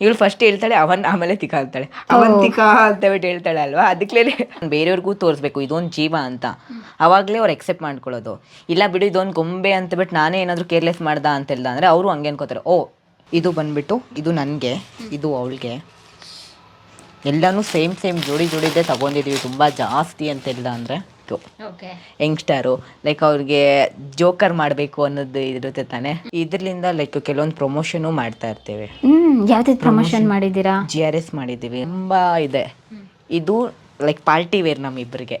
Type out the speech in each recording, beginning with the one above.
ಇವಳು ಫಸ್ಟ್ ಹೇಳ್ತಾಳೆ ಅವನ್ ಆಮೇಲೆ ತಿಕ್ಕ ಅಂತಾಳೆ. ತಿಕ್ಕ ಅಂತ ಬಿಟ್ಟು ಹೇಳ್ತಾಳೆ ಅಲ್ವಾ? ಅದಕ್ಕೆ ಬೇರೆಯವ್ರಿಗೂ ತೋರಿಸ್ಬೇಕು ಇದೊಂದು ಜೀವ ಅಂತ. ಅವಾಗಲೇ ಅವ್ರು ಎಕ್ಸೆಪ್ಟ್ ಮಾಡ್ಕೊಳ್ಳೋದು. ಇಲ್ಲ ಬಿಡು ಇದೊಂದು ಗೊಂಬೆ ಅಂತ ಬಿಟ್ಟು ನಾನೇ ಏನಾದರೂ ಕೇರ್ಲೆಸ್ ಮಾಡ್ದ ಅಂತ ಹೇಳ್ದ ಅಂದರೆ ಅವರು ಹಂಗೆ ಅನ್ಕೋತಾರೆ ಓ ಇದು ಬಂದ್ಬಿಟ್ಟು ಇದು ನನಗೆ ಇದು ಅವಳಿಗೆ. ಎಲ್ಲನೂ ಸೇಮ್ ಸೇಮ್ ಜೋಡಿ ಜೋಡಿದ್ದೇ ತಗೊಂಡಿದ್ದೀವಿ ತುಂಬ ಜಾಸ್ತಿ ಅಂತ ಹೇಳ್ದ ಅಂದರೆ ಓಕೆ ಯಂಗ್ಸ್ಟರು ಲೈಕ್ ಅವ್ರಿಗೆ ಜೋಕರ್ ಮಾಡಬೇಕು ಅನ್ನೋದು ಇರುತ್ತೆ ತಾನೆ. ಇದರಿಂದ ಲೈಕ್ ಕೆಲವೊಂದು ಪ್ರಮೋಷನು ಮಾಡ್ತಾ ಇರ್ತೇವೆ. ಹ್ಮ್ ಯಾವ್ದು ಪ್ರಮೋಷನ್ ಮಾಡಿದ್ದೀರಾ? ಜಿ ಆರ್ ಎಸ್ ಮಾಡಿದ್ದೀವಿ. ತುಂಬ ಇದೆ. ಇದು ಲೈಕ್ ಪಾರ್ಟಿ ವೇರ್ ನಮ್ಮಿಬ್ಬರಿಗೆ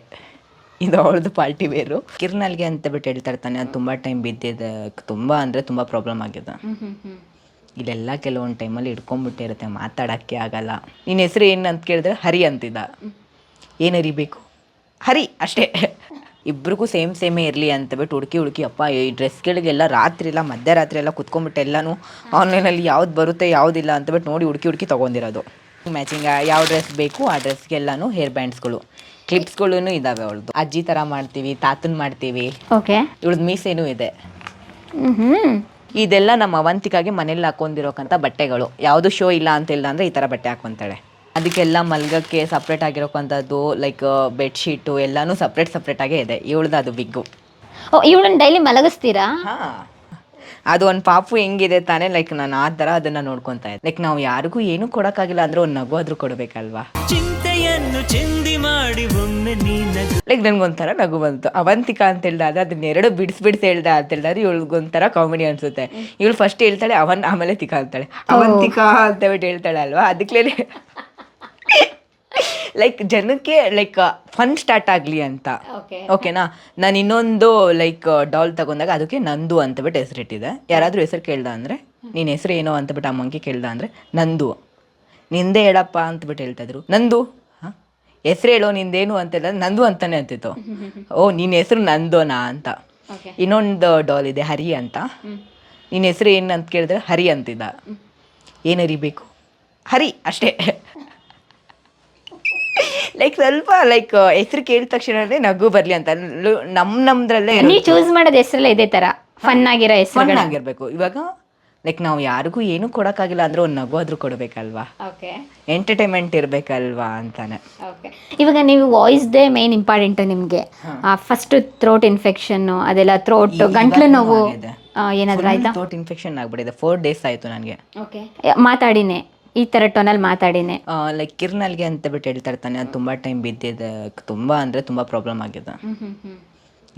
ಇದು ಅವಳದು ಪಾರ್ಟಿ ವೇರು ಕಿರ್ನಲ್ಗೆ ಅಂತ ಬಿಟ್ಟು ಹೇಳ್ತಾ ಇರ್ತಾನೆ ಅದು ತುಂಬ ಟೈಮ್ ಬಿದ್ದಿದೆ. ತುಂಬ ಅಂದರೆ ತುಂಬ ಪ್ರಾಬ್ಲಮ್ ಆಗಿದೆ ಇಲ್ಲೆಲ್ಲ ಕೆಲವೊಂದು ಟೈಮಲ್ಲಿ ಇಟ್ಕೊಂಡ್ಬಿಟ್ಟಿರುತ್ತೆ ಮಾತಾಡೋಕ್ಕೆ ಆಗಲ್ಲ. ನಿನ್ನ ಹೆಸರು ಏನು ಅಂತ ಕೇಳಿದ್ರೆ ಹರಿ ಅಂತಿದ್ದ. ಏನು ಅರಿಬೇಕು ಹರಿ ಅಷ್ಟೇ. ಇಬ್ರಿಗೂ ಸೇಮ್ ಸೇಮೇ ಇರಲಿ ಅಂತ ಬಿಟ್ಟು ಹುಡುಕಿ ಹುಡುಕಿ ಅಪ್ಪ ಈ ಡ್ರೆಸ್ಗಳಿಗೆಲ್ಲ ರಾತ್ರಿ ಎಲ್ಲ ಮಧ್ಯರಾತ್ರಿ ಎಲ್ಲ ಕುತ್ಕೊಂಡ್ಬಿಟ್ಟು ಎಲ್ಲನೂ ಆನ್ಲೈನಲ್ಲಿ ಯಾವ್ದು ಬರುತ್ತೆ ಯಾವುದಿಲ್ಲ ಅಂತ ಬಿಟ್ಟು ನೋಡಿ ಹುಡುಕಿ ಹುಡುಕಿ ತೊಗೊಂಡಿರೋದು. ಮ್ಯಾಚಿಂಗ್ ಯಾವ ಡ್ರೆಸ್ ಬೇಕು ಆ ಡ್ರೆಸ್ಗೆಲ್ಲನೂ ಹೇರ್ ಬ್ಯಾಂಡ್ಸ್ಗಳು ಕ್ಲಿಪ್ಸ್ಗಳೂ ಇದ್ದಾವೆ ಅವಳದು. ಅಜ್ಜಿ ಥರ ಮಾಡ್ತೀವಿ ತಾತನ್ ಮಾಡ್ತೀವಿ. ಓಕೆ ಇವಳದು ಮೀಸೆನೂ ಇದೆ. ಇದೆಲ್ಲ ನಮ್ಮ ಅವಂತಿಕಾಗಿ ಮನೇಲಿ ಹಾಕೊಂಡಿರೋಕ್ಕಂಥ ಬಟ್ಟೆಗಳು. ಯಾವುದು ಶೋ ಇಲ್ಲ ಅಂತ ಇಲ್ಲ ಅಂದರೆ ಈ ಥರ ಬಟ್ಟೆ ಹಾಕ್ಕೊಂತಾಳೆ. ಅದಕ್ಕೆಲ್ಲ ಮಲ್ಗಕ್ಕೆ ಸಪ್ರೇಟ್ ಆಗಿರೋಕ್ಕಂಥದ್ದು ಲೈಕ್ ಬೆಡ್ಶೀಟು ಎಲ್ಲನೂ ಸಪ್ರೇಟ್ ಸಪ್ರೇಟಾಗೇ ಇದೆ. ಇವಳ್ದು ಅದು ಬಿಗ್ಗು. ಓ ಇವಳನ್ನ ಡೈಲಿ ಮಲಗಿಸ್ತೀರಾ? ಹಾಂ. ಅದು ಒಂದು ಪಾಪು ಹೆಂಗಿದೆ ತಾನೇ ಲೈಕ್ ನಾನು ಆ ಥರ ಅದನ್ನು ನೋಡ್ಕೊತಾ ಇದ್ದೆ. ಲೈಕ್ ನಾವು ಯಾರಿಗೂ ಏನೂ ಕೊಡೋಕ್ಕಾಗಿಲ್ಲ ಅಂದರೆ ಒಂದು ನಗು ಆದರೂ ಕೊಡಬೇಕಲ್ವಾ? ಚಿಂತೆಯನ್ನು ಚಿಂದಿ ಮಾಡಿ ಒಮ್ಮೆ ನೀನಗ ಲೈಕ್ ನನಗೊಂಥರ ನಗು ಬಂತು. ಅವಂತಿಕಾ ಅಂತ ಹೇಳ್ದಾಗ ಅದನ್ನೆರಡು ಬಿಡಿಸ್ ಬಿಡಿಸ್ ಹೇಳ್ದ ಅಂತ ಹೇಳಿದ್ರೆ ಇವಳಿಗೊಂಥರ ಕಾಮಿಡಿ ಅನ್ಸುತ್ತೆ. ಇವಳು ಫಸ್ಟ್ ಹೇಳ್ತಾಳೆ ಅವನ್ ಆಮೇಲೆ ತಿಕಾ ಅಂತಾಳೆ. ಅವಂತಿಕಾ ಅಂತ ಬಿಟ್ಟು ಹೇಳ್ತಾಳೆ ಅಲ್ವಾ ಅದಕ್ಲೇ ಲೈಕ್ ಜನಕ್ಕೆ ಲೈಕ್ ಫನ್ ಸ್ಟಾರ್ಟ್ ಆಗಲಿ ಅಂತ. ಓಕೆ ಓಕೆನಾ ನಾನು ಇನ್ನೊಂದು ಲೈಕ್ ಡಾಲ್ ತಗೊಂಡಾಗ ಅದಕ್ಕೆ ನಂದು ಅಂತ ಬಿಟ್ಟು ಹೆಸರಿಟ್ಟಿದೆ ಯಾರಾದರೂ ಹೆಸರು ಕೇಳ್ದ ಅಂದರೆ ನಿನ್ನ ಹೆಸರು ಏನೋ? ಅಂತ ಬಿಟ್ಟು ಅಮ್ಮಂಗೆ ಕೇಳ್ದ ಅಂದರೆ ನಂದು. ನಿಂದೇ ಹೇಳಪ್ಪ ಅಂತ ಬಿಟ್ಟು ಹೇಳ್ತಾಯಿದ್ರು ನಂದು? ಹಾಂ? ಹೆಸರು ಹೇಳೋ ನಿಂದೇನು? ಅಂತ ಹೇಳಿದ್ರೆ ನಂದು ಅಂತಾನೆ ಅಂತಿತ್ತು. ಓ ನಿನ್ನ ಹೆಸರು ನಂದೋನಾ? ಅಂತ. ಇನ್ನೊಂದು ಡಾಲ್ ಇದೆ ಹರಿ ಅಂತ. ನಿನ್ನ ಹೆಸರು ಏನು? ಅಂತ ಕೇಳಿದ್ರೆ ಹರಿ ಅಂತಿದ್ದ. ಏನು ಹರಿಬೇಕು ಹರಿ ಅಷ್ಟೇ. ಲೈಕ್ ಸ್ವಲ್ಪ ಲೈಕ್ ಹೆಸರು ಕೇಳಿದ ತಕ್ಷಣನೇ ನಗು ಬರ್ಲಿ ಅಂತ. ನಮ್ ನಮ್ದ್ರಲ್ಲೇ ನೀವು ಚೂಸ್ ಮಾಡೋದು ಹೆಸರಲ್ಲ ಇದೇ ತರ. ಫನ್ ಆಗಿರೋ ಹೆಸರು ಫನ್ ಆಗಿರ್ಬೇಕು ಇವಾಗ ಲೈಕ್ ನಾವು ಯಾರಿಗೂ ಏನೂ ಕೊಡಕ್ಕಾಗಿಲ್ಲ ಅಂದ್ರೆ ಒಂದು ನಗು ಆದ್ರೂ ಕೊಡಬೇಕಲ್ವಾ? ಓಕೆ ಎಂಟರ್ಟೈನ್ಮೆಂಟ್ ಇರಬೇಕಲ್ವಾ ಅಂತಾನೆ. ಓಕೆ ಇವಾಗ ನೀವು ವಾಯ್ಸ್ದೇ ಮೇನ್ ಇಂಪಾರ್ಟೆಂಟ್ ನಿಮಗೆ. ಫಸ್ಟ್ ಥ್ರೋಟ್ ಇನ್ಫೆಕ್ಷನ್ ಅದೆಲ್ಲ ಥ್ರೋಟ್ ಗಂಟ್ಲು ನೋವು ಏನಾದ್ರೂ ಆಯ್ತಾ? ಥ್ರೋಟ್ ಇನ್ಫೆಕ್ಷನ್ ಆಗ್ಬಿಟ್ಟಿದೆ. ಫೋರ್ ಡೇಸ್ ಆಯ್ತು ನನಗೆ. ಓಕೆ ಮಾತಾಡಿನೇ. ಈ ಥರ ಟೋನಲ್ಲಿ ಮಾತಾಡಿನೇ. ಲೈಕ್ ಕಿರ್ನಲ್ಗೆ ಅಂತ ಬಿಟ್ಟು ಹೇಳ್ತಾ ಇರ್ತಾನೆ ಅದು ತುಂಬಾ ಟೈಮ್ ಬಿದ್ದಿದೆ ತುಂಬಾ ಅಂದ್ರೆ ತುಂಬಾ ಪ್ರಾಬ್ಲಮ್ ಆಗಿದೆ.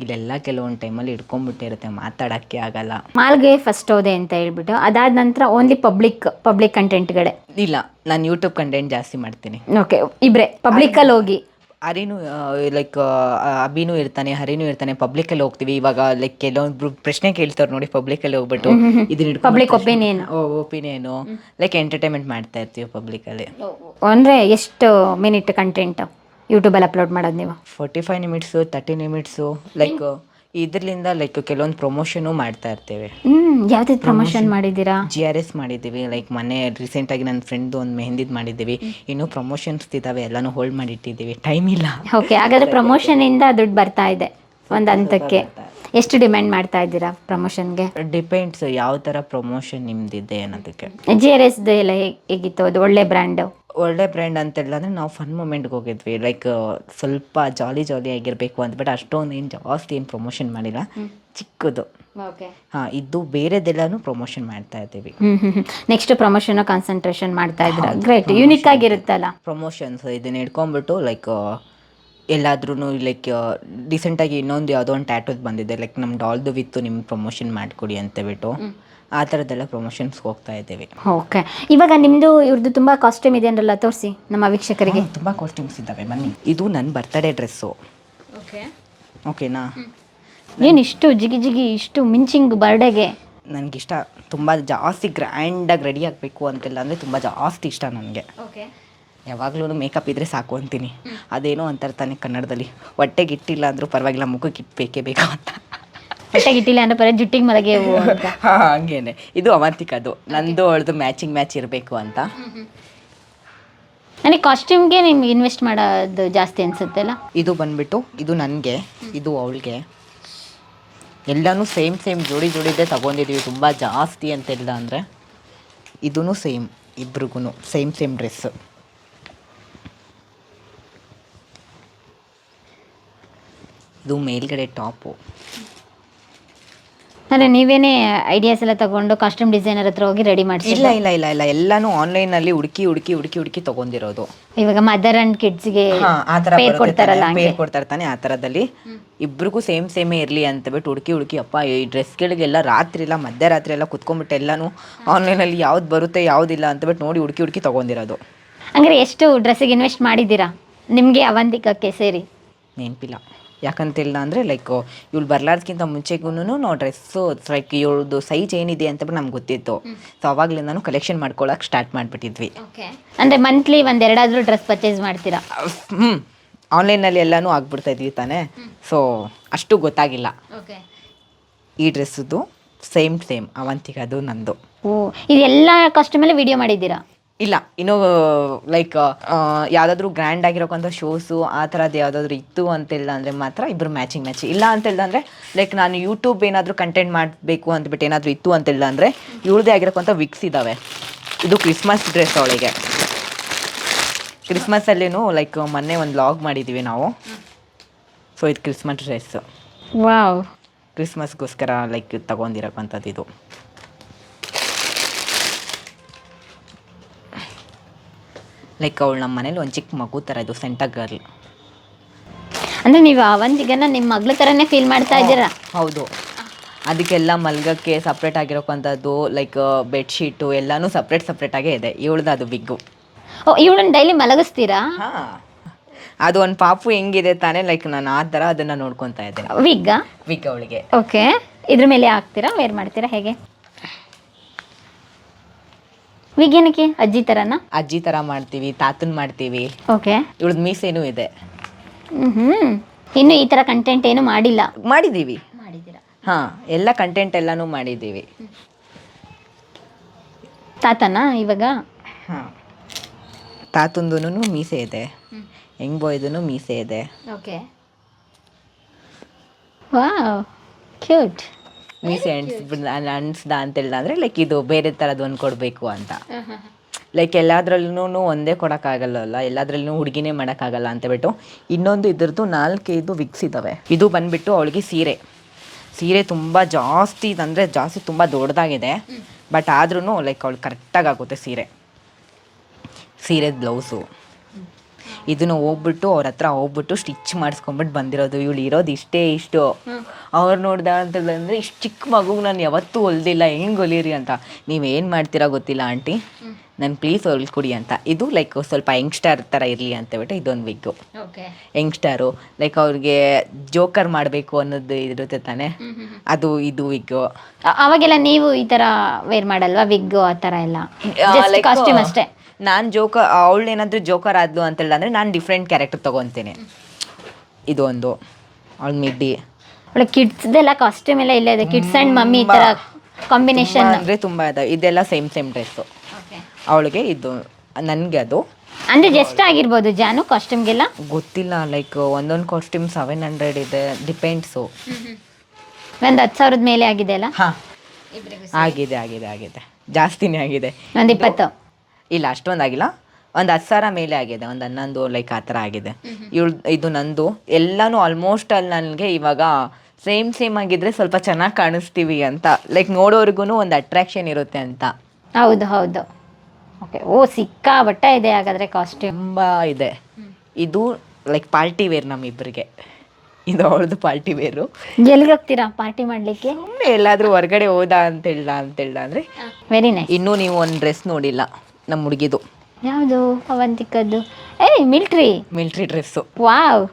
ಇಲ್ಲೆಲ್ಲ ಕೆಲವೊಂದು ಟೈಮಲ್ಲಿ ಇಟ್ಕೊಂಡ್ಬಿಟ್ಟಿರುತ್ತೆ ಮಾತಾಡಕ್ಕೆ ಆಗಲ್ಲ. ಮಾಲ್ಗೆ ಫಸ್ಟ್ ಹೋದೆ ಅಂತ ಹೇಳ್ಬಿಟ್ಟು ಅದಾದ ನಂತರ ಓನ್ಲಿ ಪಬ್ಲಿಕ್ ಪಬ್ಲಿಕ್ ಕಂಟೆಂಟ್ಗಳೇ ಇಲ್ಲ ನಾನು ಯೂಟ್ಯೂಬ್ ಕಂಟೆಂಟ್ ಜಾಸ್ತಿ ಮಾಡ್ತೀನಿ. ಓಕೆ ಇಬ್ರೆ ಪಬ್ಲಿಕ್ಕಲ್ಲಿ ಹೋಗಿ. ಹರಿನು ಲೈಕ್ ಅಭಿನೂ ಇರ್ತಾನೆ ಹರಿನೂ ಇರ್ತಾನೆ ಪಬ್ಲಿಕಲ್ಲಿ ಹೋಗ್ತೀವಿ. ಇವಾಗ ಲೈಕ್ ಕೆಲವೊಬ್ರು ಪ್ರಶ್ನೆ ಕೇಳ್ತಾರೆ ನೋಡಿ ಪಬ್ಲಿಕಲ್ಲಿ ಹೋಗ್ಬಿಟ್ಟು ಇದನ್ನ ಒಪಿನಿಯನ್ ಓ ಒಪಿನಿಯನು ಲೈಕ್ ಎಂಟರ್ಟೈನ್ಮೆಂಟ್ ಮಾಡ್ತಾ ಇರ್ತೀವಿ ಪಬ್ಲಿಕಲ್ಲಿ ಅಂದರೆ ಎಷ್ಟು ಮಿನಿಟ್ ಕಂಟೆಂಟ್ ಯೂಟ್ಯೂಬಲ್ಲಿ ಅಪ್ಲೋಡ್ ಮಾಡೋದು ನೀವು? Forty five minutes thirty minutes like ಇದರಿಂದ ಲೈಕ್ ಕೆಲವೊಂದು ಪ್ರಮೋಷನು ಮಾಡ್ತಾ ಇರ್ತೇವೆ. ಹ್ಮ್ ಯಾವ್ದು ಪ್ರಮೋಷನ್ ಮಾಡಿದ್ದೀರಾ? ಜಿ ಆರ್ ಎಸ್ ಮಾಡಿದ್ದೀವಿ. ಲೈಕ್ ಮೊನ್ನೆ ರೀಸೆಂಟಾಗಿ ನನ್ನ ಫ್ರೆಂಡ್ ಒಂದು ಮೆಹಂದಿದ್ ಮಾಡಿದ್ದೀವಿ. ಇನ್ನು ಪ್ರಮೋಷನ್ಸ್ ಇದ್ದಾವೆ ಎಲ್ಲಾನು ಹೋಲ್ಡ್ ಮಾಡಿ ಇಟ್ಟಿದ್ದೀವಿ ಟೈಮ್ ಇಲ್ಲ. ಓಕೆ ಹಾಗಾದ್ರೆ ಪ್ರಮೋಷನ್ ಇಂದ ದುಡ್ಡು ಬರ್ತಾ ಇದೆ ಒಂದು ಹಂತಕ್ಕೆ. ಎಷ್ಟು ಡಿಮ್ಯಾಂಡ್ ಮಾಡ್ತಾ ಇದ್ದೀರಾ ಪ್ರಮೋಷನ್ಗೆ ಡಿಪೆಂಡ್ಸ್ ಯಾವ ಥರ ಪ್ರಮೋಷನ್ ನಿಮ್ದಿದೆ ಅನ್ನೋದಕ್ಕೆ. ಜಿ ಆರ್ ಎಸ್ ಎಲ್ಲ ಹೇಗ್- ಹೇಗಿತ್ತು? ಅದು ಒಳ್ಳೆ ಬ್ರ್ಯಾಂಡ್ ಒಳ್ಳೆ ಬ್ರ್ಯಾಂಡ್ ಅಂತೆಲ್ಲ ಅಂದರೆ ನಾವು ಫನ್ ಮೂಮೆಂಟ್ಗೆ ಹೋಗಿದ್ವಿ. ಲೈಕ್ ಸ್ವಲ್ಪ ಜಾಲಿ ಜಾಲಿ ಆಗಿರಬೇಕು ಅಂದ್ಬಿಟ್ಟು ಅಷ್ಟೊಂದು ಏನು ಜಾಸ್ತಿ ಏನು ಪ್ರಮೋಷನ್ ಮಾಡಿಲ್ಲ. ಚಿಕ್ಕದು. ಓಕೆ. ಹಾಂ ಇದು ಬೇರೆದೆಲ್ಲನೂ ಪ್ರಮೋಷನ್ ಮಾಡ್ತಾ ಇದ್ದೀವಿ. ನೆಕ್ಸ್ಟ್ ಪ್ರಮೋಷನ್ ಕಾನ್ಸಂಟ್ರೇಷನ್ ಮಾಡ್ತಾ ಇದ್ದೀರಾ ಗ್ರೇಟ್ ಯೂನಿಕ್ ಆಗಿರುತ್ತಲ್ಲ? ಪ್ರಮೋಷನ್ಸ್ ಇದನ್ನ ಹಿಡ್ಕೊಂಡ್ಬಿಟ್ಟು ಲೈಕ್ ಎಲ್ಲಾದ್ರೂ ಲೈಕ್ ರೀಸೆಂಟಾಗಿ ಇನ್ನೊಂದು ಯಾವುದೋ ಒಂದು ಟ್ಯಾಟೋಸ್ ಬಂದಿದೆ. ಲೈಕ್ ನಮ್ಮ ಡಾಲ್ದು ವಿತ್ತು ನಿಮ್ಮ ಪ್ರಮೋಷನ್ ಮಾಡಿಕೊಡಿ ಅಂತ ಬಿಟ್ಟು ಆ ಥರದ್ದೆಲ್ಲ ಪ್ರಮೋಷನ್ಸ್ಗೆ ಹೋಗ್ತಾ ಇದ್ದೇವೆ. ಓಕೆ ಇವಾಗ ನಿಮ್ಮದು ಇವ್ರದ್ದು ತುಂಬಾ ಕಾಸ್ಟ್ಯೂಮ್ ಇದೆ ಅಂದ್ರಲ್ಲ ತೋರಿಸಿ ನಮ್ಮ ವೀಕ್ಷಕರಿಗೆ. ತುಂಬ ಕಾಸ್ಟ್ಯೂಮ್ಸ್ ಇದ್ದಾವೆ ಬನ್ನಿ. ಇದು ನನ್ನ ಬರ್ತಡೇ ಡ್ರೆಸ್ಸು ಓಕೆ ಓಕೆನಾ ಏನು ಇಷ್ಟು ಜಿಗಿ ಜಿಗಿ ಇಷ್ಟು ಮಿಂಚಿಂಗ್ ಬರ್ಡೇಗೆ. ನನಗಿಷ್ಟ ತುಂಬ ಜಾಸ್ತಿ ಗ್ರ್ಯಾಂಡಾಗಿ ರೆಡಿ ಆಗಬೇಕು ಅಂತೆಲ್ಲ ಅಂದರೆ ತುಂಬ ಜಾಸ್ತಿ ಇಷ್ಟ ನನಗೆ. ಓಕೆ ಯಾವಾಗಲೂ ಮೇಕಪ್ ಇದ್ದರೆ ಸಾಕು ಅಂತೀನಿ. ಅದೇನೋ ಅಂತಾರೆ ತಾನೆ ಕನ್ನಡದಲ್ಲಿ. ಹೊಟ್ಟೆಗೆ ಇಟ್ಟಿಲ್ಲ ಅಂದರೂ ಪರವಾಗಿಲ್ಲ ಮುಖಕ್ಕೆ ಇಟ್ಬೇಕೇ ಬೇಕೇ ಬೇಕು ಅಂತ. ಹೊಟ್ಟೆಗೆ ಗಿಟ್ಟಿಲ್ಲ ಅಂದ್ರೆ ಬರೀ ಜುಟ್ಟಿಗೆ ಮಲಗೆ ಹೂವು ಅಂತ. ಹಾಂ ಹಂಗೇನೆ. ಇದು ಅವಂತಿಕದು ನಂದು ಅವಳದು ಮ್ಯಾಚಿಂಗ್ ಮ್ಯಾಚ್ ಇರಬೇಕು ಅಂತ. ನನಗೆ ಕಾಸ್ಟ್ಯೂಮ್ಗೆ ನಿಮ್ಗೆ ಇನ್ವೆಸ್ಟ್ ಮಾಡೋದು ಜಾಸ್ತಿ ಅನ್ಸುತ್ತಲ್ಲ ಇದು ಬಂದ್ಬಿಟ್ಟು ಇದು ನನಗೆ ಇದು ಅವಳಿಗೆ. ಎಲ್ಲನೂ ಸೇಮ್ ಸೇಮ್ ಜೋಡಿ ಜೋಡಿದೆ ತಗೊಂಡಿದ್ದೀವಿ ತುಂಬ ಜಾಸ್ತಿ ಅಂತ ಇಲ್ಲ ಅಂದರೆ ಇದೂ ಸೇಮ್ ಇಬ್ರಿಗೂ ಸೇಮ್ ಸೇಮ್ ಡ್ರೆಸ್ ಇದು ಮೇಲ್ಗಡೆ ಟಾಪು. ಅಂದರೆ ನೀವೇನೇ ಐಡಿಯಾಸ್ ಎಲ್ಲ ತಗೊಂಡು ಕಾಸ್ಟ್ಯೂಮ್ ಡಿಸೈನರ್ ಹತ್ರ ಹೋಗಿ ರೆಡಿ ಮಾಡಿಸಿ ಇಲ್ಲ ಇಲ್ಲ ಇಲ್ಲ ಇಲ್ಲ. ಎಲ್ಲಾನು ಆನ್ಲೈನಲ್ಲಿ ಹುಡುಕಿ ಹುಡುಕಿ ಹುಡುಕಿ ಹುಡುಕಿ ತಗೊಂಡಿರೋದು. ಇವಾಗ ಮದರ್ ಅಂಡ್ ಕಿಡ್ಸ್ಗೆ ಗೆ ಆ ತರ ಪೇರ್ ಕೊಡ್ತಾರಲ್ಲ ಹಂಗೆ? ಪೇರ್ ಕೊಡ್ತಾರೆ ತಾನೆ ಆ ತರದಲ್ಲಿ ಇಬ್ರಿಗೂ ಸೇಮ್ ಸೇಮೇ ಇರ್ಲಿ ಅಂತ ಬಿಟ್ಟು ಹುಡುಕಿ ಹುಡುಕಿ ಅಪ್ಪ ಈ ಡ್ರೆಸ್ಗಳಿಗೆಲ್ಲ ರಾತ್ರಿ ಇಲ್ಲ ಮಧ್ಯರಾತ್ರಿ ಎಲ್ಲ ಕುತ್ಕೊಂಡ್ಬಿಟ್ಟು ಎಲ್ಲಾನು ಆನ್ಲೈನಲ್ಲಿ ಯಾವ್ದು ಬರುತ್ತೆ ಯಾವ್ದಿಲ್ಲ ಅಂತ ಬಿಟ್ಟು ನೋಡಿ ಹುಡುಕಿ ಹುಡುಕಿ ತಗೊಂಡಿರೋದು. ಹಂಗಾರೆ ಎಷ್ಟು ಡ್ರೆಸ್ಸಿಗೆ ಇನ್ವೆಸ್ಟ್ ಮಾಡಿದ್ದೀರಾ? ನಿಮಗೆ ಅವಂತಿಕಕ್ಕೆ ಸೇರಿ? ನೆನಪಿಲ್ಲ. ಯಾಕಂತಿಲ್ಲ ಅಂದರೆ ಲೈಕ್ ಇವಳು ಬರ್ಲಾರ್ದಕ್ಕಿಂತ ಮುಂಚೆಗೂ ನಾವು ಡ್ರೆಸ್ಸು ಲೈಕ್ ಇವಳದು ಸೈಜ್ ಏನಿದೆ ಅಂತ ನಮ್ಗೆ ಗೊತ್ತಿತ್ತು. ಸೊ ಅವಾಗಲಿಂದನೂ ಕಲೆಕ್ಷನ್ ಮಾಡ್ಕೊಳಕ್ಕೆ ಸ್ಟಾರ್ಟ್ ಮಾಡಿಬಿಟ್ಟಿದ್ವಿ. ಅಂದರೆ ಮಂತ್ಲಿ ಒಂದು ಎರಡಾದರೂ ಡ್ರೆಸ್ ಪರ್ಚೇಸ್ ಮಾಡ್ತೀರಾ? ಹ್ಞೂ ಆನ್ಲೈನಲ್ಲಿ ಎಲ್ಲನೂ ಆಗ್ಬಿಡ್ತಾ ಇದ್ವಿ ತಾನೇ ಸೊ ಅಷ್ಟು ಗೊತ್ತಾಗಿಲ್ಲ. ಈ ಡ್ರೆಸ್ಸದು ಸೇಮ್ ಸೇಮ್ ಅವಂತಿಗೆ ಅದು ನಂದು. ಓ ಇದೆಲ್ಲ ಕಾಸ್ಟ್ಯೂಮಲ್ಲಿ ವಿಡಿಯೋ ಮಾಡಿದ್ದೀರಾ? ಇಲ್ಲ ಇನ್ನೂ ಲೈಕ್ ಯಾವುದಾದ್ರೂ ಗ್ರ್ಯಾಂಡ್ ಆಗಿರೋಕ್ಕಂಥ ಶೋಸು ಆ ಥರದ್ದು ಯಾವುದಾದ್ರೂ ಇತ್ತು ಅಂತಿಲ್ಲ ಅಂದರೆ ಮಾತ್ರ ಇಬ್ಬರು ಮ್ಯಾಚಿಂಗ್ ಮ್ಯಾಚ್ ಇಲ್ಲ ಅಂತಿಲ್ಲ ಅಂದರೆ ಲೈಕ್ ನಾನು ಯೂಟ್ಯೂಬ್ ಏನಾದರೂ ಕಂಟೆಂಟ್ ಮಾಡಬೇಕು ಅಂದ್ಬಿಟ್ಟು ಏನಾದರೂ ಇತ್ತು ಅಂತಿಲ್ಲ ಅಂದರೆ ಇವ್ರದೇ ಆಗಿರೋಕ್ಕಂಥ ವಿಕ್ಸ್ ಇದ್ದಾವೆ ಇದು ಕ್ರಿಸ್ಮಸ್ ಡ್ರೆಸ್ ಅವಳಿಗೆ. ಕ್ರಿಸ್ಮಸಲ್ಲಿನೂ ಲೈಕ್ ಮೊನ್ನೆ ಒಂದು ಲಾಗ್ ಮಾಡಿದ್ದೀವಿ ನಾವು. ಸೊ ಇದು ಕ್ರಿಸ್ಮಸ್ ಡ್ರೆಸ್ಸು ವಾವ್ ಕ್ರಿಸ್ಮಸ್ಗೋಸ್ಕರ ಲೈಕ್ ತಗೊಂಡಿರೋಕ್ಕಂಥದ್ದು ಇದು. ಲೈಕ್ ಅವಳು ನಮ್ಮ ಮನೇಲಿ ಒಂದು ಚಿಕ್ಕ ಮಗು ಥರ ಇದು ಸೆಂಟ ಗರ್ಲ್ ಅಂದರೆ ನೀವು ಅವಂತಿಗೆನ ನಿಮ್ಮ ಮಗಳ ಥರನೇ ಫೀಲ್ ಮಾಡ್ತಾ ಇದ್ದೀರಾ? ಹೌದು. ಅದಕ್ಕೆಲ್ಲ ಮಲ್ಗಕ್ಕೆ ಸಪ್ರೇಟ್ ಆಗಿರೋಕ್ಕಂಥದ್ದು ಲೈಕ್ ಬೆಡ್ಶೀಟು ಎಲ್ಲನೂ ಸಪ್ರೇಟ್ ಸಪ್ರೇಟಾಗೇ ಇದೆ. ಇವಳ್ದು ಅದು ಬಿಗ್ಗು ಓ ಇವಳನ್ನ ಡೈಲಿ ಮಲಗಿಸ್ತೀರಾ? ಹಾಂ. ಅದು ಒಂದು ಪಾಪು ಹೆಂಗಿದೆ ತಾನೇ ಲೈಕ್ ನಾನು ಆ ಥರ ಅದನ್ನು ನೋಡ್ಕೊತಾ ಇದ್ದೇನೆ. ವಿಗ್ಗ ವಿಗ್ ಅವಳಿಗೆ. ಓಕೆ ಇದ್ರ ಮೇಲೆ ಹಾಕ್ತೀರಾ ವೇರ್ ಮಾಡ್ತೀರಾ ಹೇಗೆ? ವಿಗ್ ಏನಕ್ಕೆ ಅಜ್ಜಿ ತರನ? ಅಜ್ಜಿ ತರ ಮಾಡ್ತೀವಿ ತಾತನ್ ಮಾಡ್ತೀವಿ. ಓಕೆ ಇವಳದ್ ಮೀಸೇನೂ ಇದೆ. ಹ್ಮ್. ಇನ್ನು ಈ ತರ ಕಂಟೆಂಟ್ ಏನು ಮಾಡಿಲ್ಲ? ಮಾಡಿದೀವಿ ಮಾಡಿದ್ದೀರಾ? ಹಾ ಎಲ್ಲ ಕಂಟೆಂಟ್ ಎಲ್ಲಾನು ಮಾಡಿದೀವಿ ತಾತನ ಇವಾಗ? ಹಾಂ. ತಾತಂದೂ ಮೀಸೆ ಇದೆ. ಹೆಂಗ್ ಬಾಯ್ದು ಮೀಸೆ ಇದೆ. ಓಕೆ ವಾವ್ ಕ್ಯೂಟ್ ಮೀಸೆ ಅಣಿಸ್ಬಿಡ್ ಅಣಿಸ್ದ ಅಂತಿಲ್ಲ ಅಂದರೆ ಲೈಕ್ ಇದು ಬೇರೆ ಥರದ್ದು ಒಂದು ಕೊಡಬೇಕು ಅಂತ. ಲೈಕ್ ಎಲ್ಲದ್ರಲ್ಲೂ ಒಂದೇ ಕೊಡೋಕ್ಕಾಗಲ್ಲ ಎಲ್ಲದ್ರಲ್ಲೂ ಹುಡುಗಿನೇ ಮಾಡೋಕ್ಕಾಗಲ್ಲ ಅಂತ ಬಿಟ್ಟು ಇನ್ನೊಂದು ಇದ್ರದ್ದು ನಾಲ್ಕೈದು ವಿಕ್ಸ್ ಇದ್ದಾವೆ ಇದು ಬಂದ್ಬಿಟ್ಟು ಅವಳಿಗೆ ಸೀರೆ. ಸೀರೆ ತುಂಬ ಜಾಸ್ತಿ ಅಂದರೆ ಜಾಸ್ತಿ ತುಂಬ ದೊಡ್ಡದಾಗಿದೆ. ಬಟ್ ಆದ್ರೂ ಲೈಕ್ ಅವಳು ಕರೆಕ್ಟಾಗಿ ಆಗುತ್ತೆ ಸೀರೆ. ಸೀರೆ ಬ್ಲೌಸು ಇದನ್ನು ಹೋಗ್ಬಿಟ್ಟು ಅವ್ರ ಹತ್ರ ಹೋಗ್ಬಿಟ್ಟು ಸ್ಟಿಚ್ ಮಾಡಿಸ್ಕೊಂಬಿಟ್ಟು ಬಂದಿರೋದು. ಇವಳು ಇರೋದು ಇಷ್ಟೇ ಇಷ್ಟು. ಅವ್ರು ನೋಡ್ದ ಅಂತಂದ್ರೆ ಇಷ್ಟು ಚಿಕ್ಕ ಮಗುಗೆ ನಾನು ಯಾವತ್ತೂ ಹೊಲ್ದಿಲ್ಲ. ಹೆಂಗೆ ಹೊಲಿರಿ ಅಂತ. ನೀವೇನು ಮಾಡ್ತೀರಾ ಗೊತ್ತಿಲ್ಲ ಆಂಟಿ. ನಾನು ಪ್ಲೀಸ್ ಹೊಲ್ಕೊಡಿ ಅಂತ. ಇದು ಲೈಕ್ ಸ್ವಲ್ಪ ಯಂಗ್ಸ್ಟಾರ್ ಥರ ಇರಲಿ ಅಂತ ಹೇಳ್ಬಿಟ್ಟು ಇದೊಂದು ವಿಗ್ ಯಂಗ್ಸ್ಟಾರು. ಲೈಕ್ ಅವ್ರಿಗೆ ಜೋಕರ್ ಮಾಡಬೇಕು ಅನ್ನೋದು ಇರುತ್ತೆ ತಾನೆ. ಅದು ಇದು ವಿಗ್ಗು ಅವಾಗೆಲ್ಲ ನೀವು ಈ ಥರ ವೇರ್ ಮಾಡಲ್ವಾ? ವಿಗ್ಗು ಆ ಥರ ಎಲ್ಲ? ಕಾಸ್ಟ್ಯೂಮ್ ಅಷ್ಟೇ. ನಾನು ಜೋಕ ಅವಳು ಏನಾದರೂ ಜೋಕರ್ ಆದ್ಲು ಅಂತ ಅಂದರೆ ನಾನು ಡಿಫ್ರೆಂಟ್ ಕ್ಯಾರೆಕ್ಟರ್ ತೊಗೊತೀನಿ. ಇದೊಂದು. ಅವಳ ಅವಳು ಮಿಡ್ಡಿ ಅವಳ ಕಿಡ್ಸ್ದೆಲ್ಲ ಕಾಸ್ಟ್ಯೂಮ್ ಎಲ್ಲ ಇಲ್ಲೇ ಇದೆ. ಕಿಡ್ಸ್ ಆ್ಯಂಡ್ ಮಮ್ಮಿ ಈ ಥರ ಕಾಂಬಿನೇಷನ್ ಅಂದರೆ ತುಂಬ ಇದೆ. ಇದೆಲ್ಲ ಸೇಮ್ ಸೇಮ್ ಡ್ರೆಸ್ಸು ಅವಳಿಗೆ ಇದು ನನಗೆ ಅದು. ಅಂದರೆ ಜಸ್ಟ್ ಆಗಿರ್ಬೋದು ಜಾನು ಕಾಸ್ಟ್ಯೂಮ್ಗೆಲ್ಲ ಗೊತ್ತಿಲ್ಲ ಲೈಕ್ ಒಂದೊಂದು ಕಾಸ್ಟ್ಯೂಮ್ ಸೆವೆನ್ ಹಂಡ್ರೆಡ್ ಇದೆ ಡಿಪೆಂಡ್ಸು ಒಂದು ಹತ್ತು ಸಾವಿರದ ಮೇಲೆ ಆಗಿದೆ ಅಲ್ಲ? ಹಾಂ. ಆಗಿದೆ ಆಗಿದೆ ಆಗಿದೆ. ಜಾಸ್ತಿನೇ ಆಗಿದೆ. ಒಂದು ಇಪ್ಪತ್ತು. ಇಲ್ಲ ಅಷ್ಟೊಂದಾಗಿಲ್ಲ ಒಂದು ಹತ್ತು ಸಾವಿರ ಮೇಲೆ ಆಗಿದೆ ಒಂದು ಹನ್ನೊಂದು ಲೈಕ್ ಆ ಥರ ಆಗಿದೆ. ಇವಳು ಇದು ನಂದು. ಎಲ್ಲನೂ ಆಲ್ಮೋಸ್ಟ್ ಅಲ್ಲಿ ನನಗೆ ಇವಾಗ ಸೇಮ್ ಸೇಮ್ ಆಗಿದ್ರೆ ಸ್ವಲ್ಪ ಚೆನ್ನಾಗಿ ಕಾಣಿಸ್ತೀವಿ ಅಂತ. ಲೈಕ್ ನೋಡೋರ್ಗು ಒಂದು ಅಟ್ರಾಕ್ಷನ್ ಇರುತ್ತೆ ಅಂತ. ಹೌದು ಹೌದು. ಓಕೆ ಓ ಸಿಕ್ಕಾಬಟ್ಟೆ ಇದೆ ಹಾಗಾದರೆ ಕಾಸ್ಟ್ಯೂಮ್ ತುಂಬ ಇದೆ. ಇದು ಲೈಕ್ ಪಾರ್ಟಿ ವೇರ್ ನಮ್ಮಿಬ್ಬರಿಗೆ ಇದು ಅವಳದು ಪಾರ್ಟಿ ವೇರು ಎಲ್ಲಿಗೆ ಹೋಗ್ತೀರಾ ಪಾರ್ಟಿ ಮಾಡಲಿಕ್ಕೆ? ಎಲ್ಲಾದರೂ ಹೊರಗಡೆ ಹೋದ ಅಂತೇಳ ಹೇಳ್ದ ಅಂದರೆ ವೆರಿ ನೈಸ್ ಇನ್ನೂ ನೀವು ಒಂದು ಡ್ರೆಸ್ ನೋಡಿಲ್ಲ. ನಮ್ಮ ಹುಡುಗಿದು. ಯಾವುದು? ಅವಂತಿಕದ್ದು. ಏಯ್ ಮಿಲ್ಟ್ರಿ. Military dress. ವಾವ್.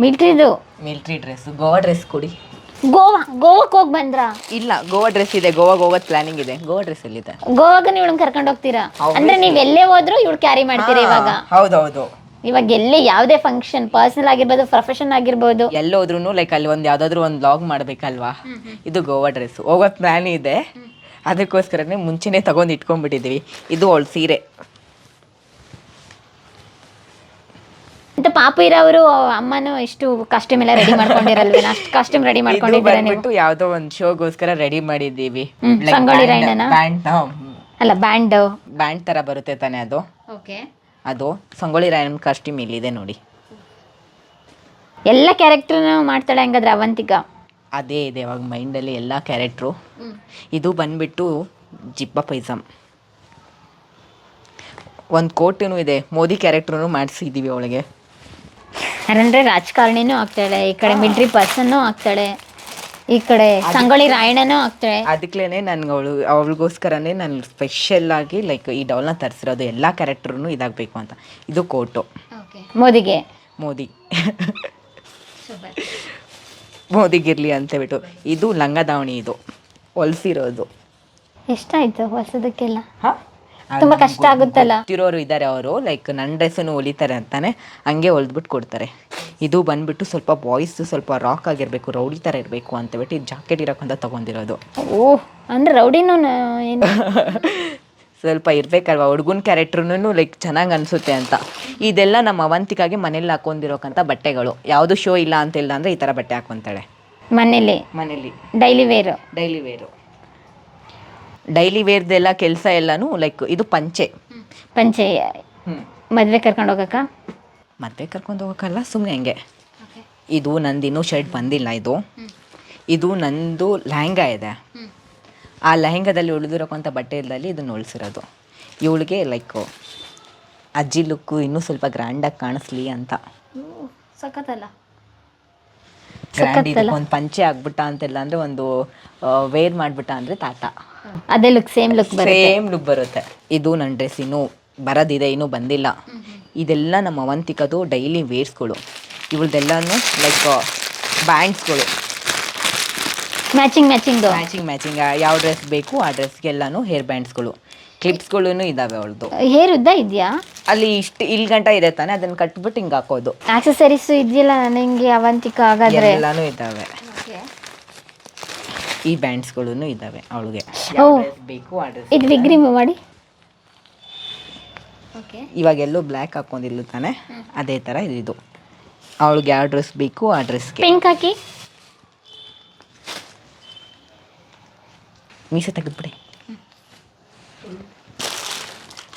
ಮಿಲ್ಟ್ರಿದು. ಮಿಲ್ಟ್ರಿ ಡ್ರೆಸ್ ಗೋವಾ ಡ್ರೆಸ್ ಕೊಡಿ. ಗೋವಾ ಗೋವಾಕ್ಕೆ ಹೋಗಿ ಬಂದ್ರ? ಇಲ್ಲ ಗೋವಾ ಡ್ರೆಸ್ ಇದೆ. ಗೋವಾಗೆ ಹೋಗೋದು ಪ್ಲಾನಿಂಗ್ ಇದೆ. ಗೋವಾ ಡ್ರೆಸ್ ಎಲ್ಲಿದೆ? ಗೋವಾಗ ನೀವು ಕರ್ಕೊಂಡು ಹೋಗ್ತೀರಾ? ಅಂದ್ರೆ ನೀವು ಎಲ್ಲೇ ಹೋದ್ರು ಇವಳು ಕ್ಯಾರಿ ಮಾಡ್ತೀರಾ ಇವಾಗ? ಹೌದೌದು. ಇವಾಗ ಎಲ್ಲೇ ಯಾವುದೇ ಫಂಕ್ಷನ್ ಪರ್ಸನಲ್ ಆಗಿರ್ಬೋದು ಪ್ರೊಫೆಷನ್ ಆಗಿರ್ಬೋದು. ಎಲ್ಲೋದ್ರೂ ಲೈಕ್ ಅಲ್ಲಿ ಒಂದು ಯಾವ್ದಾದ್ರು ಒಂದು ಲಾಗ್ ಮಾಡ್ಬೇಕಲ್ವಾ? ಇದು ಗೋವಾ ಡ್ರೆಸ್ ಹೋಗೋ ಪ್ಲಾನ್ ಇದೆ. ಅದಕ್ಕೋಸ್ಕರನೇ ಮುಂಚೆನೇ ತಗೊಂಡು ಇಟ್ಕೊಂಡ್ಬಿಟ್ಟಿದ್ದೀವಿ ಇದು ಅವಳು ಸೀರೆ. ಅಂತ ಪಾಪು ಇರೋರು ಅಮ್ಮನು ಎಷ್ಟು ಕಸ್ಟಮ್ ಎಲ್ಲ ರೆಡಿ ಮಾಡ್ಕೊಂಡಿರಲ್ವೇನ? ಅಷ್ಟು ಕಾಸ್ಟ್ಯೂಮ್ ರೆಡಿ ಮಾಡ್ಕೊಂಡಿದ್ದೀರಾ ನೀವು? ಯಾವುದೋ ಒಂದು ಶೋಗೋಸ್ಕರ ರೆಡಿ ಮಾಡಿದ್ದೀವಿ. ಹ್ಮ್, ಸಂಗೊಳ್ಳಿ ರಾಯಣ್ಣನ? ಪ್ಯಾಂಟ್ ಅಲ್ಲ ಬ್ಯಾಂಡ್ ಬ್ಯಾಂಡ್ ತರ ಬರುತ್ತೆ ತಾನೆ ಅದು? ಓಕೆ ಅದು ಸಂಗೊಳ್ಳಿ ರಾಯಣ್ಣ ಕಾಸ್ಟ್ಯೂಮ್ ಇಲ್ಲಿದೆ ನೋಡಿ. ಎಲ್ಲ ಕ್ಯಾರೆಕ್ಟರ್ನ ಮಾಡ್ತಾಳೆ ಹಂಗಾದ್ರೆ ಅವಂತಿಕ. ಅದೇ ಇದೆ ಇವಾಗ ಮೈಂಡಲ್ಲಿ ಎಲ್ಲ ಕ್ಯಾರೆಕ್ಟ್ರು ಇದು ಬಂದ್ಬಿಟ್ಟು ಜಿಪ್ಪ ಪೈಜಾಮ್. ಒಂದು ಕೋಟೂ ಇದೆ ಮೋದಿ ಕ್ಯಾರೆಕ್ಟ್ರೂ ಮಾಡಿಸಿದ್ದೀವಿ ಅವಳಿಗೆ. ಯಾರಂದ್ರೆ ರಾಜಕಾರಣಿನೂ ಆಗ್ತಾಳೆ ಈ ಕಡೆ ಮಿಲ್ಟ್ರಿ ಪರ್ಸನ್ನು ಆಗ್ತಾಳೆ ಈ ಕಡೆ ಸಂಗೊಳ್ಳಿ ರಾಯಣ್ಣನೂ ಆಗ್ತಾಳೆ. ಅದಕ್ಕೇ ನನ್ಗೆ ಅವಳು ಅವಳಿಗೋಸ್ಕರನೇ ನಾನು ಸ್ಪೆಷಲ್ ಆಗಿ ಲೈಕ್ ಈ ಡೌಲ್ನ ತರಿಸಿರೋದು ಎಲ್ಲ ಕ್ಯಾರೆಕ್ಟ್ರೂ ಇದಾಗಬೇಕು ಅಂತ. ಇದು ಕೋಟು. ಮೋದಿಗೆ. ಮೋದಿ. ಮೋದಿಗಿರ್ಲಿ ಅಂತೇಳ್ಬಿಟ್ಟು ಇದು ಲಂಗ ದಾವಣಿ ಇದು. ಹೊಲ್ಸಿರೋದು. ಎಷ್ಟಾಯ್ತು ಹೊಸದಕ್ಕೆಲ್ಲ ಹಾಂ? ತುಂಬಾ ಕಷ್ಟ ಆಗುತ್ತಲ್ಲ? ಗೊತ್ತಿರೋರು ಇದ್ದಾರೆ ಅವರು. ಲೈಕ್ ನನ್ನ ಡ್ರೆಸ್ಸನ್ನು ಹೊಲಿತಾರೆ ಅಂತಾನೆ. ಹಂಗೆ ಹೊಲ್ದ್ಬಿಟ್ಟು ಕೊಡ್ತಾರೆ. ಇದು ಬಂದ್ಬಿಟ್ಟು ಸ್ವಲ್ಪ ಬಾಯ್ಸ್ ಸ್ವಲ್ಪ ರಾಕ್ ಆಗಿರಬೇಕು ರೌಡಿ ಥರ ಇರಬೇಕು ಅಂತ ಹೇಳ್ಬಿಟ್ಟು ಜಾಕೆಟ್ ಇರೋಕ್ಕಂತ ತಗೊಂಡಿರೋದು. ಓಹ್ ಅಂದ್ರೆ ರೌಡಿನೂ ಏನು? ಸ್ವಲ್ಪ ಇರಬೇಕಲ್ವ? ಹುಡುಗನ ಕ್ಯಾರೆಕ್ಟ್ರೂ ಲೈಕ್ ಚೆನ್ನಾಗಿ ಅನಿಸುತ್ತೆ ಅಂತ. ಇದೆಲ್ಲ ನಮ್ಮ ಅವಂತಿಕಾಗೆ ಮನೇಲಿ ಹಾಕೊಂಡಿರೋಕ್ಕಂಥ ಬಟ್ಟೆಗಳು. ಯಾವುದು ಶೋ ಇಲ್ಲ ಅಂತ ಇಲ್ಲ ಅಂದರೆ ಈ ಥರ ಬಟ್ಟೆ ಹಾಕೊತಾಳೆ ಮನೇಲಿ. ಮನೇಲಿ. Daily wear daily wear daily ವೇರ್ದೆಲ್ಲ ಕೆಲಸ ಎಲ್ಲನೂ ಲೈಕ್ ಇದು ಪಂಚೆ. ಪಂಚೆ. ಹ್ಞೂ ಮದ್ವೆ ಕರ್ಕೊಂಡು ಹೋಗಕ್ಕ? ಮದುವೆ ಕರ್ಕೊಂಡು ಹೋಗೋಕ್ಕಲ್ಲ ಸುಮ್ಮನೆ ಹಂಗೆ. ಇದು ನಂದಿನ್ನೂ ಶರ್ಟ್ ಬಂದಿಲ್ಲ ಇದು. ಇದು ನಂದು ಲೆಹಂಗಾ ಇದೆ. ಆ ಲೆಹೆಂಗದಲ್ಲಿ ಉಳಿದಿರೋಕ್ಕಂಥ ಬಟ್ಟೆಯಲ್ಲಿ ಇದನ್ನು ಉಳಿಸಿರೋದು. ಇವಳಿಗೆ ಲೈಕ್ ಅಜ್ಜಿ ಲುಕ್ಕು ಇನ್ನೂ ಸ್ವಲ್ಪ ಗ್ರ್ಯಾಂಡಾಗಿ ಕಾಣಿಸ್ಲಿ ಅಂತ. ಸಖತ್ತಲ್ಲ? ಗ್ರ್ಯಾಂಡ್ ಇದಕ್ಕೊಂದು ಪಂಚೆ ಆಗ್ಬಿಟ್ಟ ಅಂತೆಲ್ಲ ಅಂದರೆ ಒಂದು ವೇರ್ ಮಾಡಿಬಿಟ್ಟ ಅಂದರೆ ತಾತ. ಅದೇ ಲುಕ್ ಸೇಮ್ ಲುಕ್ ಬರುತ್ತೆ. ಸೇಮ್ ಲುಕ್ ಬರುತ್ತೆ. ಇದು ನನ್ನ ಡ್ರೆಸ್ ಇನ್ನೂ ಬರೋದಿದೆ ಇನ್ನೂ ಬಂದಿಲ್ಲ. ಇದೆಲ್ಲ ನಮ್ಮ ಅವಂತಿಕದು ಡೈಲಿ ವೇರ್ಸ್ಗಳು ಇವಳ್ದೆಲ್ಲನೂ ಲೈಕ್ ಬ್ಯಾಂಡ್ಸ್ಗಳು ಮ್ಯಾಚಿಂಗ್ ಮ್ಯಾಚಿಂಗ್ ಮ್ಯಾಚಿಂಗ್ ಮ್ಯಾಚಿಂಗ್ ಯಾವ ಡ್ರೆಸ್ ಬೇಕು ಆ ಡ್ರೆಸ್ಗೆಲ್ಲನೂ ಹೇರ್ ಬ್ಯಾಂಡ್ಸ್ಗಳು ಕ್ಲಿಪ್ಸ್ಗಳೂ ಇದಾವೆ ಅವಳದು. ಹೇರ್ ಉದ್ದ ಇದೆಯಾ? ಅಲ್ಲಿ ಇಷ್ಟು ಇಲ್ಲಿ ಗಂಟ ಇದೆ ತಾನೆ ಅದನ್ನು ಕಟ್ಬಿಟ್ಟು ಹಿಂಗೆ ಹಾಕೋದು. ಆಕ್ಸೆಸರೀಸ್ ಇದೆಯಲ್ಲ ನನಗೆ ಅವಂತಿಕ ಹಾಗಾದ್ರೆ? ಎಲ್ಲಾನು ಇದ್ದಾವೆ ಈ ಬ್ಯಾಂಡ್ಸ್ಗಳೂ ಇದಾವೆ ಅವಳಿಗೆ. ಓ ಬೇಕು ಆ ಡ್ರೆಸ್ ಇದು ವಿಗ್ ರಿಮೂವ್ ಮಾಡಿ. ಓಕೆ ಇವಾಗೆಲ್ಲೋ ಬ್ಲ್ಯಾಕ್ ಹಾಕೊಂಡಿಲ್ಲ ತಾನೆ ಅದೇ ಥರ ಇದು. ಅವಳಿಗೆ ಯಾವ ಡ್ರೆಸ್ ಬೇಕು ಆ ಡ್ರೆಸ್ಗೆ ಪಿಂಕ್ ಹಾಕಿ. ಮೀಸೆ ತೆಗೆದ್ಬಿಡಿ.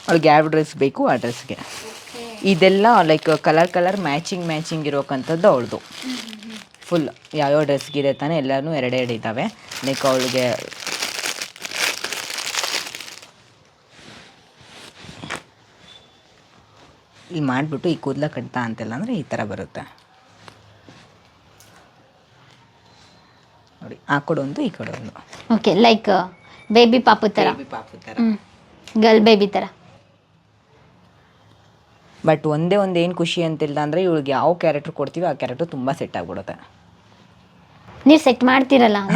ಅವ್ಳಿಗೆ ಯಾವ ಡ್ರೆಸ್ ಬೇಕು ಆ ಡ್ರೆಸ್ಗೆ ಇದೆಲ್ಲ like colour colour matching matching ಇರೋಕ್ಕಂಥದ್ದು ಅವಳದು. ಫುಲ್ ಯಾವ್ಯಾವ ಡ್ರೆಸ್ಗಿದೆ ತಾನೆ ಎಲ್ಲನೂ ಎರಡೆರಡು ಇದ್ದಾವೆ ಲೈಕ್ ಅವಳಿಗೆ ಇಲ್ಲಿ ಮಾಡಿಬಿಟ್ಟು ಈ ಕೂದಲ ಕಟ್ತಾ ಅಂತೆಲ್ಲ ಅಂದರೆ ಈ ಥರ ಬರುತ್ತೆ. ನೋಡಿ ಆ ಕಡೆ ಒಂದು ಈ ಕಡೆ ಒಂದು. ಓಕೆ ಲೈಕ್ ಬೇಬಿ ಪಾಪು ತರ. ಬೇಬಿ ಪಾಪು ಥರ ಗರ್ಲ್ ಬೇಬಿ ತರ. ಬಟ್ ಒಂದೇ ಒಂದು ಏನು ಖುಷಿ ಅಂತಿಲ್ಲ ಅಂದರೆ ಇವಳಿಗೆ ಯಾವ ಕ್ಯಾರೆಕ್ಟರ್ ಕೊಡ್ತೀವಿ ಆ ಕ್ಯಾರೆಕ್ಟರ್ ತುಂಬ ಸೆಟ್ ಆಗಿಬಿಡುತ್ತೆ. ನೀವು ಸೆಟ್ ಮಾಡ್ತೀರಲ್ಲ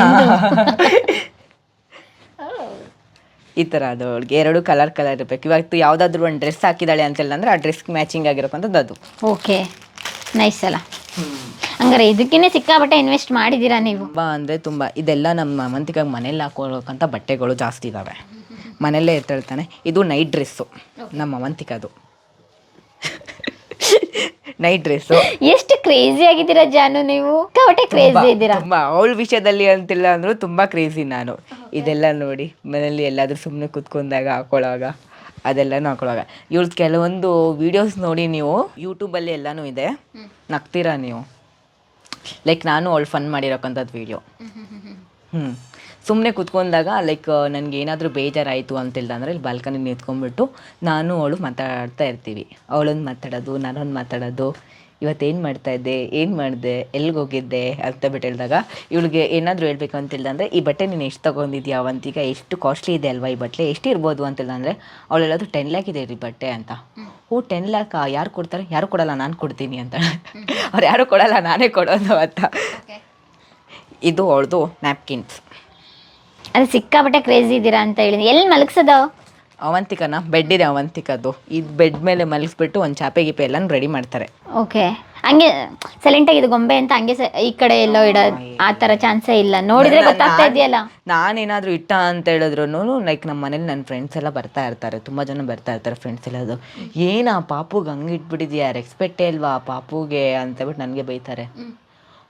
ಈ ಥರ ಅದು ಅವಳಿಗೆ ಎರಡು ಕಲರ್ ಕಲರ್ ಇರಬೇಕು. ಇವತ್ತು ಯಾವುದಾದ್ರೂ ಒಂದು ಡ್ರೆಸ್ ಹಾಕಿದಾಳೆ ಅಂತಿಲ್ಲ ಅಂದರೆ ಆ ಡ್ರೆಸ್ಗೆ ಮ್ಯಾಚಿಂಗ್ ಆಗಿರೋಕ್ಕಂಥದ್ದು ಅದು. ಓಕೆ ನೈಸ್ ಅಲ್ಲ. ಹಂಗಾರೆ ಇದಕ್ಕೇನೆ ಸಿಕ್ಕಾಬಟ್ಟೆ ಇನ್ವೆಸ್ಟ್ ಮಾಡಿದ್ದೀರಾ ನೀವು? ತುಂಬ ಅಂದರೆ ತುಂಬ. ಇದೆಲ್ಲ ನಮ್ಮ ಮಂತಿಕಾಗ ಮನೇಲಿ ಹಾಕೊಳ್ಳೋಕ್ಕಂಥ ಬಟ್ಟೆಗಳು ಜಾಸ್ತಿ ಇದ್ದಾವೆ ಮನೆಯಲ್ಲೇ ಎತ್ತಳ್ತಾನೆ. ಇದು ನೈಟ್ ಡ್ರೆಸ್ಸು ನಮ್ಮ ಅವಂತಿಕದು ನೈಟ್ ಡ್ರೆಸ್ಸು ಎಷ್ಟು ಕ್ರೇಜಿ ಆಗಿದ್ದೀರಾ ಜಾನು ನೀವು? ಕ್ರೇಜಿ ಇದ್ದೀರಾ? ತುಂಬ. ಅವಳ ವಿಷಯದಲ್ಲಿ ಅಂತಿಲ್ಲ ಅಂದರೂ ತುಂಬಾ ಕ್ರೇಜಿ ನಾನು. ಇದೆಲ್ಲ ನೋಡಿ ಮನೇಲಿ ಎಲ್ಲಾದರೂ ಸುಮ್ಮನೆ ಕುತ್ಕೊಂಡಾಗ ಹಾಕೊಳ್ಳೋವಾಗ ಅದೆಲ್ಲನೂ ಹಾಕೊಳ್ಳೋವಾಗ ಇವಳು ಕೆಲವೊಂದು ವಿಡಿಯೋಸ್ ನೋಡಿ ನೀವು ಯೂಟ್ಯೂಬಲ್ಲಿ ಎಲ್ಲನೂ ಇದೆ. ನಗ್ತೀರಾ ನೀವು? ಲೈಕ್ ನಾನು ಅವಳು ಫನ್ ಮಾಡಿರೋಕ್ಕಂಥದ್ದು ವೀಡಿಯೋ ಹ್ಞೂ ಸುಮ್ಮನೆ ಕುತ್ಕೊಂಡಾಗ ಲೈಕ್ ನನಗೆ ಏನಾದರೂ ಬೇಜಾರಾಯಿತು ಅಂತ ಅಂದರೆ, ಇಲ್ಲಿ ಬಾಲ್ಕನಿ ನಿಂತ್ಕೊಂಡ್ಬಿಟ್ಟು ನಾನು ಅವಳು ಮಾತಾಡ್ತಾ ಇರ್ತೀವಿ. ಅವಳೊಂದು ಮಾತಾಡೋದು, ನಾನೊಂದು ಮಾತಾಡೋದು. ಇವತ್ತೇನು ಮಾಡ್ತಾ ಇದ್ದೆ, ಏನು ಮಾಡಿದೆ ಎಲ್ಲಿಗೆ ಹೋಗಿದ್ದೆ ಅಂತ ಬಿಟ್ಟು ಹೇಳಿದಾಗ ಇವಳಿಗೆ ಏನಾದರೂ ಹೇಳಬೇಕು ಅಂತಿಲ್ಲ ಅಂದರೆ, ಈ ಬಟ್ಟೆ ನೀನು ಎಷ್ಟು ತೊಗೊಂಡಿದ್ಯಾ ಅವಂತೀಗ, ಎಷ್ಟು ಕಾಸ್ಟ್ಲಿ ಇದೆ ಅಲ್ವಾ ಈ ಬಟ್ಟೆ ಎಷ್ಟು ಇರ್ಬೋದು ಅಂತಿಲ್ಲ ಅಂದರೆ ಅವಳು ಹೇಳೋದು ಟೆನ್ ಲ್ಯಾಕ್ ಇದೆ ರೀ ಬಟ್ಟೆ ಅಂತ. ಓ ಟೆನ್ ಲ್ಯಾಕ್ ಯಾರು ಕೊಡ್ತಾರೆ? ಯಾರು ಕೊಡಲ್ಲ ನಾನು ಕೊಡ್ತೀನಿ ಅಂತ. ಅವ್ರು ಯಾರು ಕೊಡಲ್ಲ ನಾನೇ ಕೊಡೋದು ಅಂತ. ಇದು ಅವಳದು ನ್ಯಾಪ್ಕಿನ್ಸ್ ಅದು ಸಿಕ್ಕಾಪಟ್ಟೆ ಕ್ರೇಜಿ ಇದ್ದೀರಾ ಅಂತ ಹೇಳಿದ್ವಿ ಎಲ್ಲಿ ಮಲಗ್ಸೋದು? ಅವಂತಿಕನ? ಬೆಡ್ ಇದೆ ಅವಂತಿಕದ್ದು. ಇದು ಬೆಡ್ ಮೇಲೆ ಮಲಗಿಸ್ಬಿಟ್ಟು ಒಂದು ಚಾಪೆ ಗೀಪೆ ಎಲ್ಲಾನು ರೆಡಿ ಮಾಡ್ತಾರೆ. ಓಕೆ ಹಂಗೆ ಸೈಲೆಂಟ್ ಇದು ಗೊಂಬೆ ಅಂತ ಹಂಗೆ ಸ- ಈ ಕಡೆ ಎಲ್ಲೋ ಇಡ ಆ ತರ ಚಾನ್ಸೇ ಇಲ್ಲ. ನೋಡಿದ್ರೆ ಗೊತ್ತಾಗ್ತಾ ಇದೆಯಲ್ಲ? ನಾನೇನಾದರೂ ಇಟ್ಟ ಅಂತ ಹೇಳಿದ್ರು ಲೈಕ್ ನಮ್ಮ ಮನೇಲಿ ನನ್ನ ಫ್ರೆಂಡ್ಸ್ ಎಲ್ಲ ಬರ್ತಾ ಇರ್ತಾರೆ. ತುಂಬಾ ಜನ ಬರ್ತಾ ಇರ್ತಾರೆ ಫ್ರೆಂಡ್ಸ್ ಎಲ್ಲ ಅದು. ಏನ ಆ ಪಾಪುಗೆ ಹಂಗೆ ಇಟ್ಬಿಟ್ಟಿದ್ಯಾ? ರೆಸ್ಪೆಕ್ಟೇ ಅಲ್ವಾ ಆ ಪಾಪುಗೆ ಅಂತಬಿಟ್ಟು ನನಗೆ ಬೈತಾರೆ.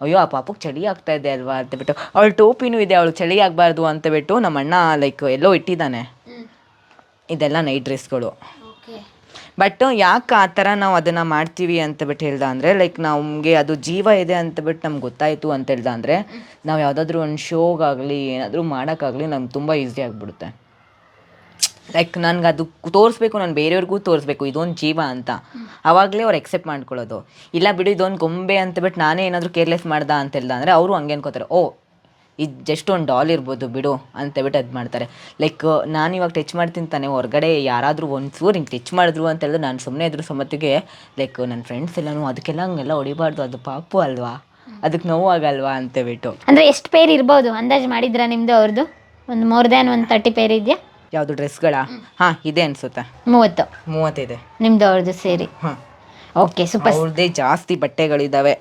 ಅಯ್ಯೋ ಆ ಪಾಪುಗೆ ಚಳಿ ಆಗ್ತಾ ಇದೆ ಅಲ್ವಾ ಅಂತ ಬಿಟ್ಟು ಅವಳು ಟೋಪಿನೂ ಇದೆ ಅವಳು ಚಳಿ ಆಗಬಾರ್ದು ಅಂತಬಿಟ್ಟು ನಮ್ಮ ಅಣ್ಣ ಲೈಕ್ ಎಲ್ಲೋ ಇಟ್ಟಿದ್ದಾನೆ. ಇದೆಲ್ಲ ನೈಟ್ ಡ್ರೆಸ್ಗಳು ಬಟ್ ಯಾಕೆ ಆ ಥರ ನಾವು ಅದನ್ನು ಮಾಡ್ತೀವಿ ಅಂತ ಬಿಟ್ಟು ಹೇಳ್ದ ಅಂದರೆ ಲೈಕ್ ನಮಗೆ ಅದು ಜೀವ ಇದೆ ಅಂತ ಬಿಟ್ಟು ನಮ್ಗೆ ಗೊತ್ತಾಯಿತು ಅಂತ ಹೇಳ್ದ ಅಂದರೆ ನಾವು ಯಾವುದಾದ್ರೂ ಒಂದು ಶೋಗಾಗಲಿ ಏನಾದರೂ ಮಾಡೋಕ್ಕಾಗಲಿ ನಮ್ಗೆ ತುಂಬ ಈಸಿ ಆಗಿಬಿಡುತ್ತೆ. ಲೈಕ್ ನನ್ಗೆ ಅದು ತೋರಿಸ್ಬೇಕು ನಾನು ಬೇರೆಯವ್ರಿಗೂ ತೋರಿಸ್ಬೇಕು ಇದೊಂದು ಜೀವ ಅಂತ. ಆವಾಗಲೇ ಅವ್ರು ಎಕ್ಸೆಪ್ಟ್ ಮಾಡ್ಕೊಳ್ಳೋದು. ಇಲ್ಲ ಬಿಡು ಇದೊಂದು ಗೊಂಬೆ ಅಂತ ಬಿಟ್ಟು ನಾನೇ ಏನಾದರೂ ಕೇರ್ಲೆಸ್ ಮಾಡ್ದ ಅಂತ ಹೇಳ್ದ ಅಂದರೆ ಅವರು ಹಂಗೆ ಅನ್ಕೋತಾರೆ ಓ ಇದು ಜಸ್ಟ್ ಒಂದು ಡಾಲ್ ಇರ್ಬೋದು ಬಿಡು ಅಂತ ಹೇಳ್ಬಿಟ್ಟು ಅದು ಮಾಡ್ತಾರೆ. ಲೈಕ್ ನಾನು ಇವಾಗ ಟಚ್ ಮಾಡ್ತೀನಿ ತಾನೆ ಹೊರಗಡೆ ಯಾರಾದರೂ ಒಂದು ಚೂರು ಹಿಂಗೆ ಟಚ್ ಮಾಡಿದ್ರು ಅಂತ ಹೇಳಿದ್ರೆ ನಾನು ಸುಮ್ಮನೆ ಇದ್ರು ಸಮತಿಗೆ ಲೈಕ್ ನನ್ನ ಫ್ರೆಂಡ್ಸ್ ಎಲ್ಲನೂ ಅದಕ್ಕೆಲ್ಲ ಹಂಗೆಲ್ಲ ಹೊಡಿಬಾರ್ದು ಅದು ಪಾಪು ಅಲ್ವಾ? ಅದಕ್ಕೆ ನೋವಾಗಲ್ವಾ ಅಂತ ಹೇಳ್ಬಿಟ್ಟು. ಅಂದರೆ ಎಷ್ಟು ಪೇರ್ ಇರ್ಬೋದು? ಅಂದಾಜು ಮಾಡಿದ್ರಾ ನಿಮ್ಮದು ಅವ್ರದ್ದು ಒಂದು ಮೋರ್ ದ್ಯಾನ್ ಒಂದು ತರ್ಟಿ ಪೇರ್ ಇದೆಯಾ? ಯಾವುದು ಡ್ರೆಸ್ಗಳ ಹಾಂ ಇದೆ ಅನ್ಸುತ್ತೆ. ಮೂವತ್ತು. ಮೂವತ್ತಿದೆ ನಿಮ್ಮದು ಅವ್ರದ್ದು ಸೇರಿ. ಹಾಂ. ಓಕೆ ಸೂಪರ್ ಅವ್ರದ್ದೇ ಜಾಸ್ತಿ ಬಟ್ಟೆಗಳಿದ್ದಾವೆ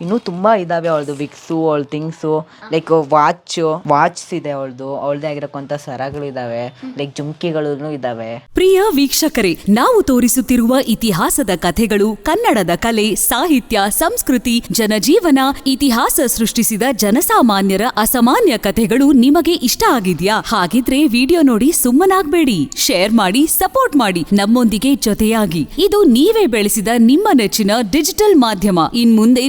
ಇನ್ನೂ ತುಂಬ ಇದ್ದಾವೆ ಅವಳದು ವಿಕ್ಸು, ಅವಳ ಥಿಂಗ್ಸು. ಲೈಕ್ ವಾಚು ವಾಚ್ಸ್ ಇದೆ ಅವಳದು. ಅವಳದೇ ಆಗಿರಕ್ಕಂಥ ಸರಗಳಿದ್ದಾವೆ ಲೈಕ್ ಜುಮ್ಕಿಗಳು ಇದ್ದಾವೆ ಪ್ರಿಯ ವೀಕ್ಷಕರೇ, ನಾವು ತೋರಿಸುತ್ತಿರುವ ಇತಿಹಾಸದ ಕಥೆಗಳು ಕನ್ನಡದ ಕಲೆ, ಸಾಹಿತ್ಯ, ಸಂಸ್ಕೃತಿ, ಜನಜೀವನ, ಇತಿಹಾಸ ಸೃಷ್ಟಿಸಿದ ಜನಸಾಮಾನ್ಯರ ಅಸಾಮಾನ್ಯ ಕಥೆಗಳು ನಿಮಗೆ ಇಷ್ಟ ಆಗಿದ್ಯಾ? ಹಾಗಿದ್ರೆ ವಿಡಿಯೋ ನೋಡಿ ಸುಮ್ಮನಾಗ್ಬೇಡಿ. ಶೇರ್ ಮಾಡಿ, ಸಪೋರ್ಟ್ ಮಾಡಿ. ನಮ್ಮೊಂದಿಗೆ ಜೊತೆಯಾಗಿ. ಇದು ನೀವೇ ಬೆಳೆಸಿದ ನಿಮ್ಮ ನೆಚ್ಚಿನ ಡಿಜಿಟಲ್ ಮಾಧ್ಯಮ. ಇನ್ಮುಂದೆ